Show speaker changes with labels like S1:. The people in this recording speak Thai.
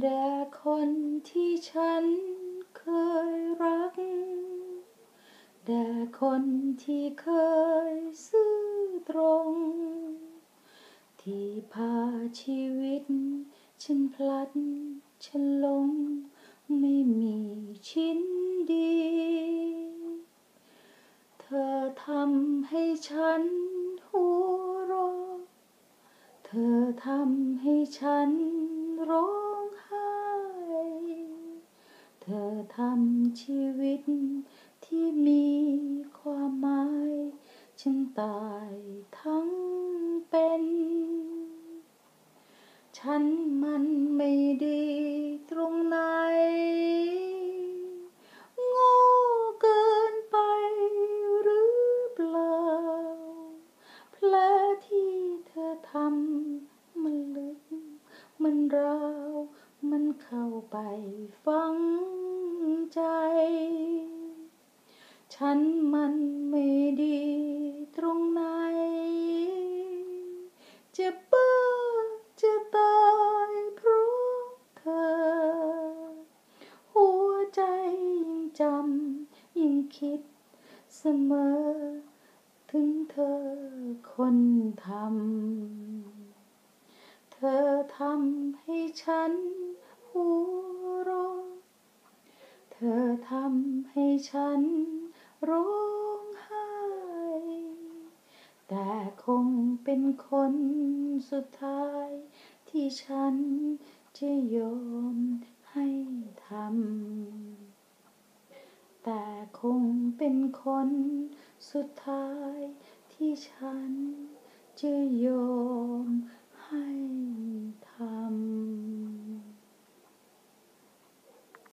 S1: แด่คนที่ฉันเคยรัก แด่คนที่เคยซื่อตรง ที่พาชีวิต ฉันพลัดฉันลง ไม่มีชิ้นดี เธอทำให้ฉันหัวเราะเธอทำให้ฉันร้อง เธอทำชีวิตที่มีความหมาย ฉันตายทั้งเป็น ฉันมันไม่ดีตรงไหนโง่เกินไปหรือเปล่าแผลที่เธอทำมันลึกมันราว มันเข้าไปฝังใจ ฉันมันไม่ดีตรงไหน จะบ้าจะตายเพราะเธอ หัวใจยิ่งจำยิ่งคิดเสมอ ถึงเธอคนทำ เธอทำให้ฉันหัวเราะ เธอ ทำให้ฉันร้องไห้ แต่คงเป็นคนสุดท้าย ที่ฉันจะยอมให้ทำ แต่คงเป็นคนสุดท้ายที่ฉันจะยอม